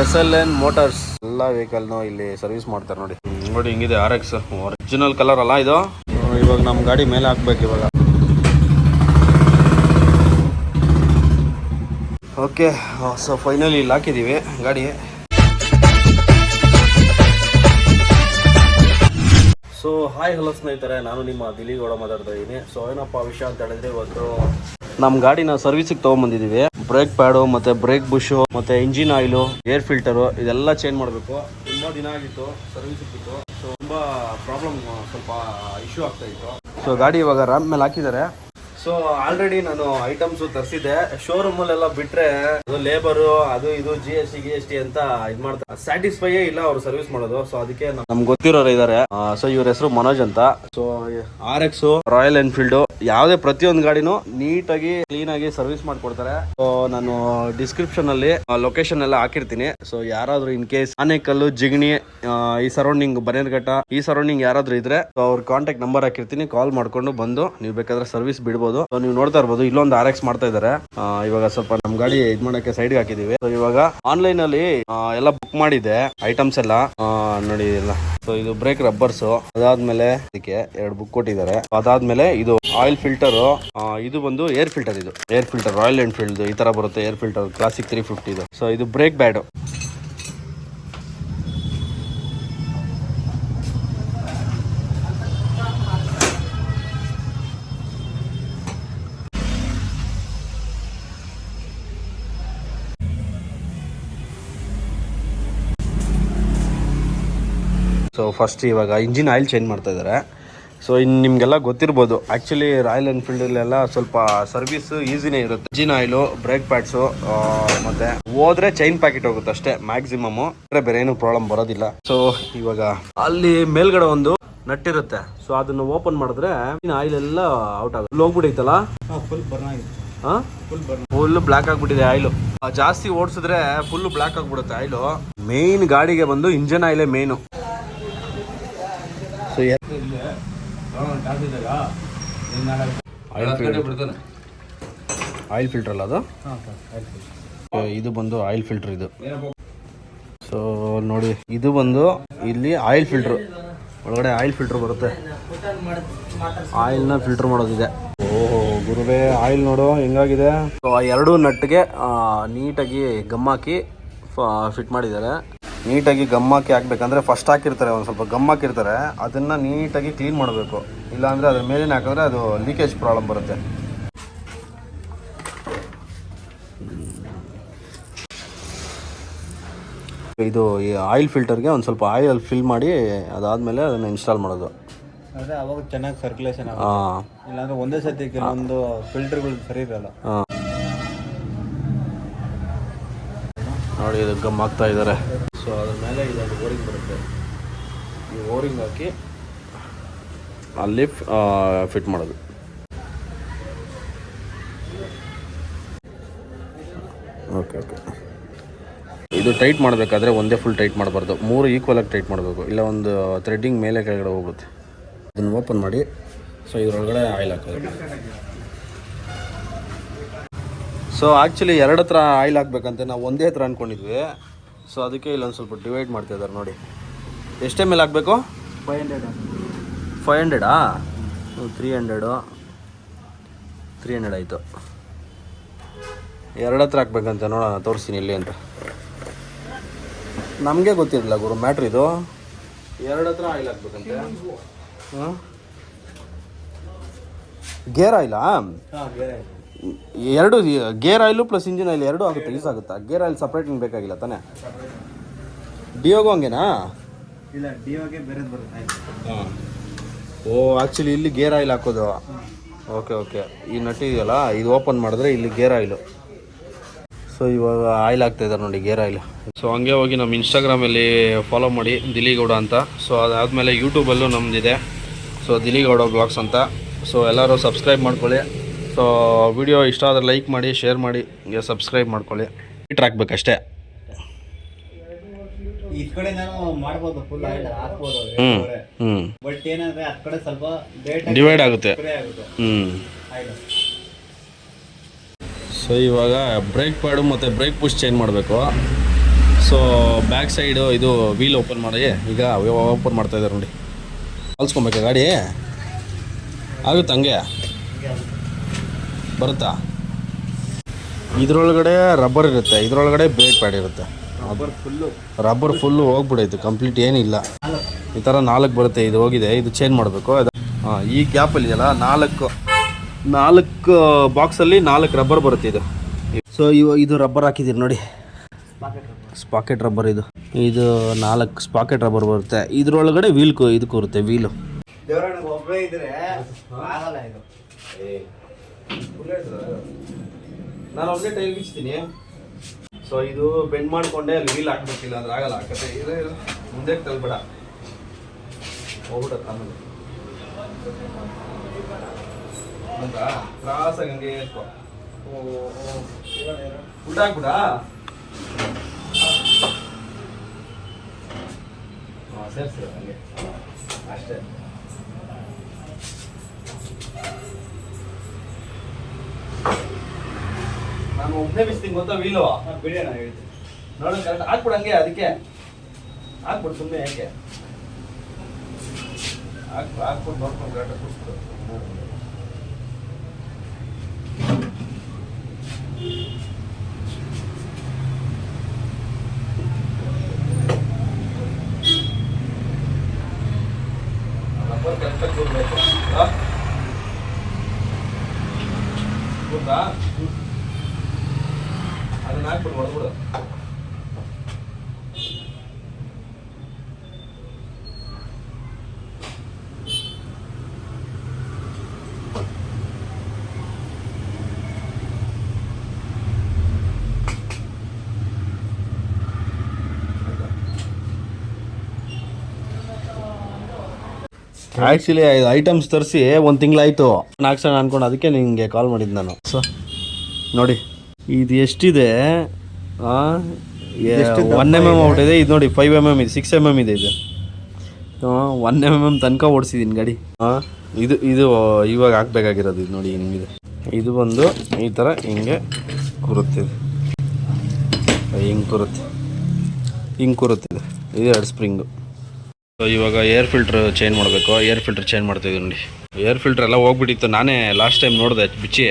S L N motors ಎಲ್ಲ ವೆಹಿಕಲ್ನು ಇಲ್ಲಿ service ಮಾಡ್ತಾರೆ ನೋಡಿ. ಹ್ಮ್, ನೋಡಿ ಹಿಂಗಿದೆ ಆರ್ ಎಕ್ಸ್ ಒರಿಜಿನಲ್ ಕಲರ್ ಅಲ್ಲ ಇದು? ಇವಾಗ ನಮ್ಮ ಗಾಡಿ ಮೇಲೆ ಹಾಕ್ಬೇಕು ಇವಾಗ. ಓಕೆ ಸೊ ಫೈನಲಿ ಇಲ್ಲಿ ಹಾಕಿದ್ದೀವಿ ಗಾಡಿ. ಸೊ ಹಾಯ್ ಹಲೋ ಸ್ನೇಹಿತರೆ, ನಾನು ನಿಮ್ಮ ದಿಲೀಗೌಡ ಮಾತಾಡ್ತಾ ಇದ್ದೀನಿ ಸೊ ಏನಪ್ಪ ವಿಷಯ ಅಂತ ಹೇಳಿದ್ರೆ ಇವತ್ತು ನಮ್ಮ ಗಾಡಿನ ಸರ್ವಿಸಿಗೆ ತೊಗೊಂಬಂದಿದ್ದೀವಿ ಬ್ರೇಕ್ ಪ್ಯಾಡು ಮತ್ತೆ ಬ್ರೇಕ್ ಬುಷು ಮತ್ತೆ ಇಂಜಿನ್ ಆಯಿಲು ಏರ್ ಫಿಲ್ಟರು ಇದೆಲ್ಲ ಚೇಂಜ್ ಮಾಡಬೇಕು. ತುಂಬ ದಿನ ಆಗಿತ್ತು ಸರ್ವಿಸ್ ಇತ್ತು ಸೊ ತುಂಬ ಪ್ರಾಬ್ಲಮ್ ಸ್ವಲ್ಪ ಇಶ್ಯೂ ಆಗ್ತಾ ಇತ್ತು. ಸೊ ಗಾಡಿ ಇವಾಗ ರ್ಯಾಂಪ್ ಮೇಲೆ ಹಾಕಿದ್ದಾರೆ. ಸೊ ಆಲ್ರೆಡಿ ನಾನು ಐಟಮ್ಸ್ ತರಿಸಿದ್ದೆ. ಶೋರೂಮ್ ಅಲ್ಲೆಲ್ಲ ಬಿಟ್ರೆ ಅದು ಲೇಬರ್ ಅದು ಇದು G S T G S T ಅಂತ ಇದು ಮಾಡ್ತಾರೆ. ಸ್ಯಾಟಿಸ್ಫೈಯೇ ಇಲ್ಲ ಅವ್ರು ಸರ್ವಿಸ್ ಮಾಡೋದು. ಸೊ ಅದಕ್ಕೆ ನಮ್ಗೆ ಗೊತ್ತಿರೋರು ಇದಾರೆ. ಸೊ ಇವ್ರ ಹೆಸರು ಮನೋಜ್ ಅಂತ. So R X Royal Enfield ಯಾವುದೇ ಪ್ರತಿಯೊಂದು ಗಾಡಿನೂ ನೀಟಾಗಿ ಕ್ಲೀನ್ ಆಗಿ ಸರ್ವಿಸ್ ಮಾಡ್ಕೊಡ್ತಾರೆ. ಸೊ ನಾನು ಡಿಸ್ಕ್ರಿಪ್ಷನ್ ಅಲ್ಲಿ ಲೊಕೇಶನ್ ಎಲ್ಲ ಹಾಕಿರ್ತೀನಿ. ಸೊ ಯಾರಾದ್ರೂ ಇನ್ ಕೇಸ್ ಆನೆಕಲ್ಲು, ಜಿಗಣಿ ಈ ಸರೌಂಡಿಂಗ್ ಬನೇರ್ಘಟ್ಟ, ಈ ಸರೌಂಡಿಂಗ್ ಯಾರಾದ್ರೂ ಇದ್ರೆ ಅವ್ರ ಕಾಂಟ್ಯಾಕ್ಟ್ ನಂಬರ್ ಹಾಕಿರ್ತೀನಿ. ಕಾಲ್ ಮಾಡ್ಕೊಂಡು ಬಂದು, ನೀವು ಬೇಕಾದ್ರೆ ಸರ್ವಿಸ್ ಬಿಡ್ಬೋದು. ಸೊ ನೀವು ನೋಡ್ತಾ ಇರ್ಬೋದು ಇಲ್ಲೊಂದು ಆರ್ ಎಕ್ಸ್ ಮಾಡ್ತಾ ಇದಾರೆ. ಆ, ಇವಾಗ ಸ್ವಲ್ಪ ನಮ್ ಗಾಡಿ ಇದ್ ಮಾಡಕ್ಕೆ ಸೈಡ್ ಹಾಕಿದೀವಿ. ಇವಾಗ ಆನ್ಲೈನ್ ಅಲ್ಲಿ ಎಲ್ಲ ಬುಕ್ ಮಾಡಿದೆ ಐಟಮ್ಸ್ ಎಲ್ಲ. ನೋಡಿ ಎಲ್ಲ. ಸೊ ಇದು ಬ್ರೇಕ್ ರಬ್ಬರ್ಸ್ ಅದಾದ್ಮೇಲೆ ಇದಕ್ಕೆ ಎರಡು ಬುಕ್ ಕೊಟ್ಟಿದ್ದಾರೆ. ಅದಾದ್ಮೇಲೆ ಇದು ಆಯಿಲ್ ಫಿಲ್ಟರ್ ಇದು ಬಂದು ಏರ್ ಫಿಲ್ಟರ್ ಇದು. ಏರ್ ಫಿಲ್ಟರ್ ರಾಯಲ್ ಎನ್ಫೀಲ್ಡ್ ಈ ತರ ಬರುತ್ತೆ air filter classic three fifty ಇದು. ಸೊ ಇದು ಬ್ರೇಕ್ ಬ್ಯಾಡ್ ಸೊ ಫಸ್ಟ್ ಇವಾಗ ಇಂಜಿನ್ ಆಯಿಲ್ ಚೇಂಜ್ ಮಾಡ್ತಾ ಇದ್ದಾರೆ ಸೊ ಇನ್ನು ನಿಮಗೆಲ್ಲ ಗೊತ್ತಿರ್ಬೋದು. ಆ್ಯಕ್ಚುಲಿ ರಾಯಲ್ ಎನ್ಫೀಲ್ಡಲ್ಲೆಲ್ಲ ಸ್ವಲ್ಪ ಸರ್ವಿಸ್ ಈಸಿನೇ ಇರುತ್ತೆ. ಇಂಜಿನ್ ಆಯಿಲು ಬ್ರೇಕ್ ಪ್ಯಾಡ್ಸು ಮತ್ತು ಹೋದ್ರೆ ಚೈನ್ ಪ್ಯಾಕೆಟ್ ಹೋಗುತ್ತೆ ಅಷ್ಟೇ ಮ್ಯಾಕ್ಸಿಮಮ್ಮು ಬೇರೆ ಏನು ಪ್ರಾಬ್ಲಮ್ ಬರೋದಿಲ್ಲ. ಸೊ ಇವಾಗ ಅಲ್ಲಿ ಮೇಲ್ಗಡೆ ಒಂದು ನಟ್ಟಿರುತ್ತೆ ಸೊ ಅದನ್ನು ಓಪನ್ ಮಾಡಿದ್ರೆ ಆಯಿಲ್ ಎಲ್ಲ ಔಟ್ ಆಗುತ್ತೆ. ಹೋಗ್ಬಿಟ್ಟೈತಲ್ಲ ಫುಲ್ ಬರ್ನ್ ಆಗಿತ್ತು ಫುಲ್ ಬರ್ನ್ ಫುಲ್ ಬ್ಲ್ಯಾಕ್ ಆಗ್ಬಿಟ್ಟಿದೆ ಆಯಿಲು ಜಾಸ್ತಿ ಓಡಿಸಿದ್ರೆ ಫುಲ್ ಬ್ಲಾಕ್ ಆಗ್ಬಿಡುತ್ತೆ ಆಯಿಲು ಮೇನ್ ಗಾಡಿಗೆ ಬಂದು ಇಂಜನ್ ಆಯಿಲೇ ಮೇನು ಸೊ ಆಯಿಲ್ ಫಿಲ್ಟರ್ ಅಲ್ಲ ಅದು? ಇದು ಬಂದು ಆಯಿಲ್ ಫಿಲ್ಟರ್ ಇದು. ಸೊ ನೋಡಿ ಇದು ಬಂದು ಇಲ್ಲಿ ಆಯಿಲ್ ಫಿಲ್ಟರ್ ಒಳಗಡೆ ಆಯಿಲ್ ಫಿಲ್ಟರ್ ಬರುತ್ತೆ. ಆಯಿಲ್ನ ಫಿಲ್ಟರ್ ಮಾಡೋದಿದೆ. ಓಹೋ ಗುರುವೇ ಆಯಿಲ್ ನೋಡು ಹೆಂಗಾಗಿದೆ? ಸೊ ಆ ಎರಡು ನಟ್ಗೆ ನೀಟಾಗಿ ಗಮ್ ಹಾಕಿ ಫಿಟ್ ಮಾಡಿದ್ದಾರೆ. ನೀಟಾಗಿ ಗಮ್ ಹಾಕಿ ಹಾಕ್ಬೇಕಂದ್ರೆ ಫಸ್ಟ್ ಹಾಕಿರ್ತಾರೆ ಒಂದು ಸ್ವಲ್ಪ ಗಮ್ ಹಾಕಿರ್ತಾರೆ ಅದನ್ನು ನೀಟಾಗಿ ಕ್ಲೀನ್ ಮಾಡಬೇಕು. ಇಲ್ಲಾಂದರೆ ಅದ್ರ ಮೇಲಿನ ಹಾಕಿದ್ರೆ ಅದು ಲೀಕೇಜ್ ಪ್ರಾಬ್ಲಮ್ ಬರುತ್ತೆ. ಇದು ಈ ಆಯಿಲ್ ಫಿಲ್ಟರ್ಗೆ ಒಂದು ಸ್ವಲ್ಪ ಆಯಿಲ್ ಫಿಲ್ ಮಾಡಿ ಅದಾದಮೇಲೆ ಅದನ್ನು ಇನ್ಸ್ಟಾಲ್ ಮಾಡೋದು. ಅಂದರೆ ಅವಾಗ ಚೆನ್ನಾಗಿ ಸರ್ಕ್ಯುಲೇಷನ್ ಹಾಂ. ಇಲ್ಲಾಂದರೆ ಒಂದೇ ಸತಿ ಕೆಲವೊಂದು ಫಿಲ್ಟರ್ಗಳು ಸರಿ ಇರಲ್ಲ. ಹಾಂ. ನೋಡಿ ಇದು ಗಮ್ ಹಾಕ್ತಾ ಇದ್ದಾರೆ ಸೊ ಅದ್ರ ಮೇಲೆ ಇದೊಂದು ಓರಿಂಗ್ ಬರುತ್ತೆ. ಈ ಓರಿಂಗ್ ಹಾಕಿ ಅಲ್ಲಿ ಫಿಟ್ ಮಾಡೋದು. ಓಕೆ ಓಕೆ ಇದು ಟೈಟ್ ಮಾಡಬೇಕಾದ್ರೆ ಒಂದೇ ಫುಲ್ ಟೈಟ್ ಮಾಡಬಾರ್ದು. ಮೂರು ಈಕ್ವಲ್ ಆಗಿ ಟೈಟ್ ಮಾಡಬೇಕು. ಇಲ್ಲ ಒಂದು ಥ್ರೆಡ್ಡಿಂಗ್ ಮೇಲೆ ಕೆಳಗಡೆ ಹೋಗುತ್ತೆ ಅದನ್ನು ಓಪನ್ ಮಾಡಿ ಸೊ ಇದರೊಳಗಡೆ ಆಯಿಲ್ ಹಾಕೋದು. ಸೊ ಆ್ಯಕ್ಚುಲಿ ಎರಡು ಹತ್ರ ಆಯಿಲ್ ಹಾಕ್ಬೇಕಂತೆ ನಾವು ಒಂದೇ ಹತ್ರ ಅಂದ್ಕೊಂಡಿದ್ವಿ ಸೊ ಅದಕ್ಕೆ ಇಲ್ಲೊಂದು ಸ್ವಲ್ಪ ಡಿವೈಡ್ ಮಾಡ್ತಾ ಇದ್ದಾರೆ ನೋಡಿ. ಎಷ್ಟೇ ಮೇಲೆ ಹಾಕಬೇಕು? ಫೈವ್ ಹಂಡ್ರೆಡ್ ಫೈವ್ ಹಂಡ್ರೆಡಾ ತ್ರೀ ಹಂಡ್ರೆಡು ತ್ರೀ ಹಂಡ್ರೆಡ್ ಆಯಿತು. ಎರಡು ಹತ್ರ ಆಗಬೇಕಂತ ನೋಡೋಣ ತೋರಿಸ್ತೀನಿ ಇಲ್ಲಿ ಅಂತ. ನಮಗೆ ಗೊತ್ತಿರಲಿಲ್ಲ ಗುರು ಮ್ಯಾಟ್ರ್ ಇದು. ಎರಡು ಹತ್ರ ಆಯಿಲ್ ಹಾಕ್ಬೇಕಂತೆ. ಹಾಂ ಗೇರ್ ಆಯಿಲಾ ಹಾಂ ಬೇರೆ ಎರಡು gear oil plus engine oil ಎರಡು ಆಗುತ್ತೆ ಯೂಸ್ ಆಗುತ್ತಾ? ಗೇರ್ ಆಯಿಲ್ ಸಪ್ರೇಟ್ ಬೇಕಾಗಿಲ್ಲ ತಾನೇ? ಡಿಯೋಗೂ ಹಂಗೇನಾ? ಇಲ್ಲ ಡಿಯೋಗೆ ಬೇರೆದು ಬರುತ್ತೆ ಓ ಆ್ಯಕ್ಚುಲಿ ಇಲ್ಲಿ ಗೇರ್ ಆಯಿಲ್ ಹಾಕೋದು. Okay okay. ಈ ನಟ್ಟಿ ಇದೆಯಲ್ಲ ಇದು ಓಪನ್ ಮಾಡಿದ್ರೆ ಇಲ್ಲಿ ಗೇರ್ ಆಯಿಲು. ಸೊ ಇವಾಗ ಆಯಿಲ್ ಹಾಕ್ತಾಯಿದ್ದಾರೆ ನೋಡಿ ಗೇರ್ ಆಯಿಲ್. ಸೊ ಹಂಗೆ ಹೋಗಿ ನಮ್ಮ ಇನ್ಸ್ಟಾಗ್ರಾಮಲ್ಲಿ ಫಾಲೋ ಮಾಡಿ ದಿಲಿಗೌಡ ಅಂತ. ಸೊ ಅದಾದಮೇಲೆ ಯೂಟ್ಯೂಬಲ್ಲೂ ನಮ್ಮದಿದೆ ಸೊ ದಿಲಿಗೌಡ ಬ್ಲಾಗ್ಸ್ ಅಂತ. ಸೊ ಎಲ್ಲರೂ ಸಬ್ಸ್ಕ್ರೈಬ್ ಮಾಡ್ಕೊಳ್ಳಿ. ಸೊ ವಿಡಿಯೋ ಇಷ್ಟ ಆದರೆ ಲೈಕ್ ಮಾಡಿ ಶೇರ್ ಮಾಡಿ ಹಿಂಗೆ ಸಬ್ಸ್ಕ್ರೈಬ್ ಮಾಡ್ಕೊಳ್ಳಿ. ಮೀಟ್ರ್ ಹಾಕ್ಬೇಕಷ್ಟೇ. ಈ ಕಡೆ ನಾನು ಮಾಡ್ಬೋದು ಫುಲ್ ಆಯಿಲ್ ಹಾಕ್ಬೋದು ಹ್ಞೂ ಹ್ಞೂ ಬಟ್ ಏನಂದ್ರೆ ಆ ಕಡೆ ಸ್ವಲ್ಪ ಲೇಟ್ ಡಿವೈಡ್ ಆಗುತ್ತೆ. ಹ್ಞೂ ಸೊ ಇವಾಗ ಬ್ರೇಕ್ ಪ್ಯಾಡು ಮತ್ತು ಬ್ರೇಕ್ ಪುಷ್ ಚೇಂಜ್ ಮಾಡಬೇಕು. ಸೊ ಬ್ಯಾಕ್ ಸೈಡು ಇದು ವೀಲ್ ಓಪನ್ ಮಾಡಿ. ಈಗ ಓಪನ್ ಮಾಡ್ತಾ ಇದ್ದಾರೆ ನೋಡಿ. ಕಲ್ಸ್ಕೊಬೇಕಾ ಗಾಡಿ? ಆಗುತ್ತೆ ಹಂಗೆ? ಬರುತ್ತಾ? ಇದರೊಳಗಡೆ ರಬ್ಬರ್ ಇರುತ್ತೆ ಇದರೊಳಗಡೆ ಬ್ರೇಕ್ ಪ್ಯಾಡ್ ಇರುತ್ತೆ. ರಬ್ಬರ್ ಫುಲ್ಲು ರಬ್ಬರ್ ಫುಲ್ಲು ಹೋಗ್ಬಿಡೈತೆ ಕಂಪ್ಲೀಟ್ ಏನಿಲ್ಲ. ಈ ಥರ ನಾಲ್ಕು ಬರುತ್ತೆ ಇದು ಹೋಗಿದೆ ಇದು ಚೇಂಜ್ ಮಾಡಬೇಕು. ಹಾಂ ಈ ಗ್ಯಾಪಲ್ಲಿ ಇದೆಯಲ್ಲ ನಾಲ್ಕು ನಾಲ್ಕು ಬಾಕ್ಸಲ್ಲಿ ನಾಲ್ಕು ರಬ್ಬರ್ ಬರುತ್ತೆ ಇದು. ಸೊ ಇವ ಇದು ರಬ್ಬರ್ ಹಾಕಿದ್ದೀರಿ ನೋಡಿ. ಸ್ಪಾಕೆಟ್ ರಬ್ಬರ್ ಇದು. ಇದು ನಾಲ್ಕು ಸ್ಪಾಕೆಟ್ ರಬ್ಬರ್ ಬರುತ್ತೆ. ಇದ್ರೊಳಗಡೆ ವೀಲ್ ಕು ಇದು. ಕೂರುತ್ತೆ ವೀಲು ನಾನು ಒಬ್ಬನೇ ಟೈಲ್ ಬಿಚ್ತೀನಿ. ಸೊ ಇದು ಬೆಂಡ್ ಮಾಡ್ಕೊಂಡೆ, ಅಲ್ಲಿ ವೀಲ್ ಹಾಕ್ಬೇಕಿಲ್ಲ ಅಂದ್ರೆ ಆಗಲ್ಲ ಹಾಕತ್ತೆ ಇದೇ ಮುಂದೆ ತಲ್ಬೇಡ. ಹೋಗ್ಬಿಡತ್ತೆ ಆಮೇಲೆ. ಹೌದಾ? ಕ್ರಾಸಾಗಿ ಹಂಗೆ ಊಟ ಹಾಕ್ಬಿಡ? ಹಾಂ ಸರ್, ಹಂಗೆ. ಅಷ್ಟೇ. ನಾನು ಒಬ್ಬನೇ ಬಿಸ್ತೀನಿ ಗೊತ್ತಾ ವೀಲು? ಬಿಡಿ ಅಣ್ಣ ಹೇಳ್ತೀನಿ ನೋಡು ಕರೆಕ್ಟ್ ಹಾಕ್ಬಿಡು ಹಂಗೆ ಅದಕ್ಕೆ. ಹಾಕ್ಬಿಡು ಸುಮ್ಮನೆ ಯಾಕೆ? ಹಾಕ್ಬಿಡು ಹಾಕ್ಬಿಟ್ಟು ನೋಡ್ಕೊಂಡು ಕರೆಕ್ಟಾಗಿ ಕೂರಿಸ್ಬಿಡು ರಬ್ಬರ್ ಕರೆಕ್ಟಾಗಿ ಕೂರ್ಬೇಕು ಕೂರ್ತಾ ಅದನ್ನ ಹಾಕ್ಬಿಡು ಆ್ಯಕ್ಚುಲಿ ಐಟಮ್ಸ್ ತರಿಸಿ ಒಂದು ತಿಂಗಳಾಯಿತು ನಾಲ್ಕು ಸಣ್ಣ ಅನ್ಕೊಂಡು ಅದಕ್ಕೆ ನಿಮಗೆ ಕಾಲ್ ಮಾಡಿದ್ದು ನಾನು. ಸೊ ನೋಡಿ. ಇದು ಎಷ್ಟಿದೆ? ಒನ್ ಎಂ ಎಂ ಔಟ್ ಇದೆ ಇದು ನೋಡಿ ಫೈವ್ ಎಂ ಎಂ ಇದೆ ಸಿಕ್ಸ್ ಎಂ ಎಂ ಇದೆ ಇದು. ಒನ್ ಎಂ ಎಂ ತನಕ ಓಡಿಸಿದ್ದೀನಿ ಗಾಡಿ. ಹಾಂ ಇದು ಇದು ಇವಾಗ ಹಾಕ್ಬೇಕಾಗಿರೋದು ಇದು ನೋಡಿ ಹಿಂಗಿದೆ. ಇದು ಬಂದು ಈ ಥರ ಹಿಂಗೆ ಕುರುತ್ತೆ ಇದು. ಹಿಂಗೆ ಕುರುತ್ತೆ. ಹಿಂಗೆ ಕುರುತ್ತಿದೆ ಇದು. ಎರಡು ಸ್ಪ್ರಿಂಗು ಸೊ ಇವಾಗ ಏರ್ ಫಿಲ್ಟ್ರ್ ಚೇಂಜ್ ಮಾಡಬೇಕು. ಏರ್ ಫಿಲ್ಟ್ರ್ ಚೇಂಜ್ ಮಾಡ್ತಾಯಿದ್ದೀವಿ ನೋಡಿ. ಏರ್ ಫಿಲ್ಟ್ರ್ ಎಲ್ಲ ಹೋಗ್ಬಿಟ್ಟಿತ್ತು. ನಾನೇ ಲಾಸ್ಟ್ ಟೈಮ್ ನೋಡಿದೆ ಬಿಚ್ಚಿ.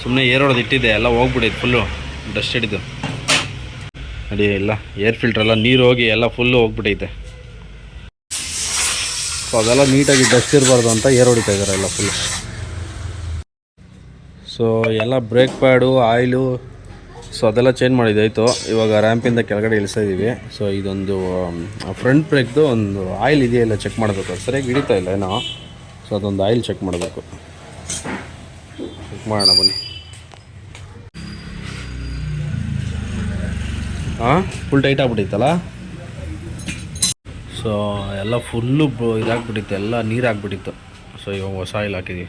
ಸುಮ್ಮನೆ ಏರ್ ಹೊಡೆದು ಇಟ್ಟಿದ್ದೆ, ಎಲ್ಲ ಹೋಗ್ಬಿಟ್ಟಿದೆ ಫುಲ್ಲು ಡಸ್ಟ್ ಹಿಡಿದು. ನೋಡಿ, ಎಲ್ಲ ಏರ್ ಫಿಲ್ಟರ್ ಎಲ್ಲ, ನೀರು ಹೋಗಿ ಎಲ್ಲ ಫುಲ್ಲು ಹೋಗ್ಬಿಟ್ಟೈತೆ. ಸೊ ಅದೆಲ್ಲ ನೀಟಾಗಿ ಡಸ್ಟ್ ಇರಬಾರ್ದು ಅಂತ ಏರ್ ಹೊಡಿತಾ ಇದ್ದಾರೆ ಎಲ್ಲ ಫುಲ್ಲು ಸೊ ಎಲ್ಲ ಬ್ರೇಕ್ ಪ್ಯಾಡು ಆಯಿಲು ಸೊ ಅದೆಲ್ಲ ಚೇಂಜ್ ಮಾಡಿದ್ದಾಯಿತು ಇವಾಗ ರ್ಯಾಂಪಿಂದ ಕೆಳಗಡೆ ಇಳಿಸ್ತಾ ಇದ್ದೀವಿ ಸೊ ಇದೊಂದು ಫ್ರಂಟ್ ಬ್ರೇಕ್ದು ಒಂದು ಆಯಿಲ್ ಇದೆಯಲ್ಲ ಚೆಕ್ ಮಾಡಬೇಕು ಸರಿಯಾಗಿ ಹಿಡಿತಾ ಇಲ್ಲ ಏನೋ. ಸೊ ಅದೊಂದು ಆಯಿಲ್ ಚೆಕ್ ಮಾಡಬೇಕು. ಚೆಕ್ ಮಾಡೋಣ ಬನ್ನಿ. ಹಾಂ ಫುಲ್ ಟೈಟ್ ಆಗ್ಬಿಟ್ಟೈತಲ್ಲ ಸೊ ಎಲ್ಲ ಫುಲ್ಲು ಇದಾಗ್ಬಿಟ್ಟಿತ್ತು, ಎಲ್ಲ ನೀರು ಹಾಕ್ಬಿಟ್ಟಿತ್ತು ಸೊ ಇವಾಗ ಹೊಸ ಆಯಿಲ್ ಹಾಕಿದ್ದೀವಿ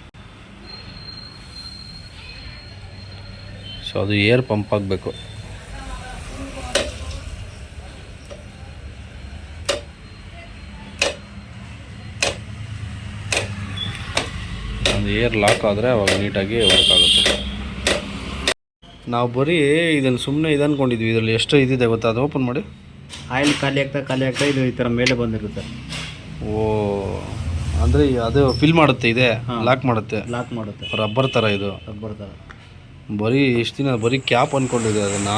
ಸೊ ಅದು ಏರ್ ಪಂಪ್ ಆಗಬೇಕು. ಒಂದು ಏರ್ ಲಾಕ್ ಆದರೆ ಅವಾಗ ನೀಟಾಗಿ ವರ್ಕ್ ಆಗುತ್ತೆ. ನಾವು ಬರೀ ಇದನ್ನು ಸುಮ್ಮನೆ ಇದು ಅಂದ್ಕೊಂಡಿದ್ವಿ ಇದರಲ್ಲಿ ಎಷ್ಟು ಇದಿದೆ ಗೊತ್ತಾ? ಅದು ಓಪನ್ ಮಾಡಿ. ಆಯಿಲ್ ಖಾಲಿ ಆಗ್ತಾ ಖಾಲಿ ಆಗ್ತಾ ಇದು ಈ ಥರ ಮೇಲೆ ಬಂದಿರುತ್ತೆ. ಓ ಅಂದರೆ ಅದು ಫಿಲ್ ಮಾಡುತ್ತೆ ಇದೆ? ಲಾಕ್ ಮಾಡುತ್ತೆ? ಲಾಕ್ ಮಾಡುತ್ತೆ. ರಬ್ಬರ್ ಥರ ಇದು? ರಬ್ಬರ್ ಥರ ಬರೀ ಎಷ್ಟು ದಿನ ಬರೀ ಕ್ಯಾಪ್ ಅಂದ್ಕೊಂಡಿದೆ ಅದನ್ನು.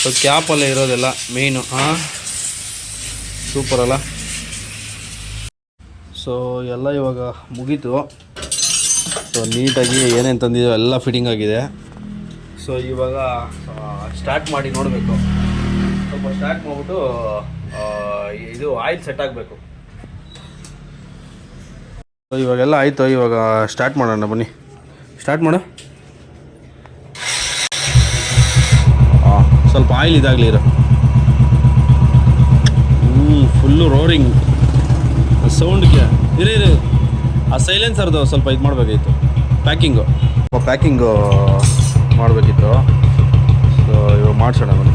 ಸೊ ಕ್ಯಾಪಲ್ಲೇ ಇರೋದೆಲ್ಲ ಮೇಯ್ನು ಹಾಂ? ಸೂಪರ್ ಅಲ್ಲ? ಸೊ ಎಲ್ಲ ಇವಾಗ ಮುಗೀತು. ಸೊ ನೀಟಾಗಿ ಏನೇನು ತಂದಿದ್ದೋ ಎಲ್ಲ ಫಿಟ್ಟಿಂಗ್ ಆಗಿದೆ. ಸೊ ಇವಾಗ ಸ್ಟಾರ್ಟ್ ಮಾಡಿ ನೋಡಬೇಕು. ಸ್ವಲ್ಪ ಸ್ಟಾರ್ಟ್ ಮಾಡಿಬಿಟ್ಟು ಇದು ಆಯಿಲ್ ಸೆಟ್ ಆಗಬೇಕು. ಸೊ ಇವಾಗೆಲ್ಲ ಆಯಿತು. ಇವಾಗ ಸ್ಟಾರ್ಟ್ ಮಾಡೋಣ ಬನ್ನಿ. ಸ್ಟಾರ್ಟ್ ಮಾಡು. ಹಾಂ ಸ್ವಲ್ಪ ಆಯಿಲ್ ಇದಾಗಲಿ ಇರು. ಹ್ಞೂ ಫುಲ್ಲು ರೋರಿಂಗ್ ಸೌಂಡ್ಗೆ ಇರಿ ಇರಿ. ಆ ಸೈಲೆನ್ಸರ್ದು ಸ್ವಲ್ಪ ಇದು ಮಾಡಬೇಕಾಗಿತ್ತು ಪ್ಯಾಕಿಂಗು ಪ್ಯಾಕಿಂಗು ಮಾಡಬೇಕಿತ್ತು. ಸೊ ಇವಾಗ ಮಾಡಿಸೋಣ ಬನ್ನಿ.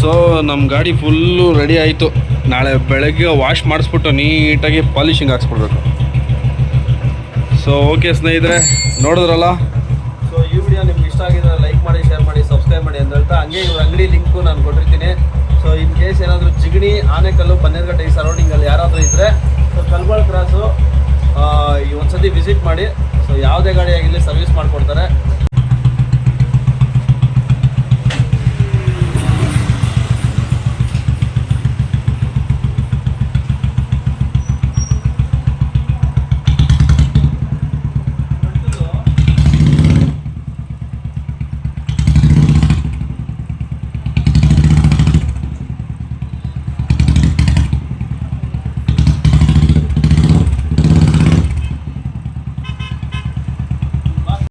ಸೊ ನಮ್ಮ ಗಾಡಿ ಫುಲ್ಲು ರೆಡಿ ಆಯಿತು. ನಾಳೆ ಬೆಳಗ್ಗೆ ವಾಶ್ ಮಾಡಿಸ್ಬಿಟ್ಟು ನೀಟಾಗಿ ಪಾಲಿಶಿಂಗ್ ಹಾಕ್ಸ್ಬಿಡ್ಬೇಕು. ಸೊ ಓಕೆ ಸ್ನೇಹಿತರೆ ನೋಡಿದ್ರಲ್ಲ? ಸೊ ಈ ವಿಡಿಯೋ ನಿಮ್ಗೆ ಇಷ್ಟ ಆಗಿದ್ರೆ ಲೈಕ್ ಮಾಡಿ ಶೇರ್ ಮಾಡಿ ಸಬ್ಸ್ಕ್ರೈಬ್ ಮಾಡಿ ಅಂತ ಹೇಳ್ತಾ ಹಂಗೆ ಇವ್ರ ಅಂಗಡಿ ಲಿಂಕು ನಾನು ಕೊಟ್ಟಿರ್ತೀನಿ. ಸೊ ಇನ್ ಕೇಸ್ ಏನಾದರೂ ಜಿಗಣಿ ಆನೆಕಲ್ಲು ಬನ್ನೇರುಘಟ್ಟ ಈ ಸರೌಂಡಿಂಗಲ್ಲಿ ಯಾರಾದರೂ ಇದ್ದರೆ ಸೊ ಕಲ್ಬಾಳ್ ಕ್ರಾಸು ಈ ಒಂದ್ಸತಿ ವಿಸಿಟ್ ಮಾಡಿ ಸೊ ಯಾವುದೇ ಗಾಡಿ ಆಗಿರಲಿ ಸರ್ವಿಸ್ ಮಾಡಿಕೊಡ್ತಾರೆ.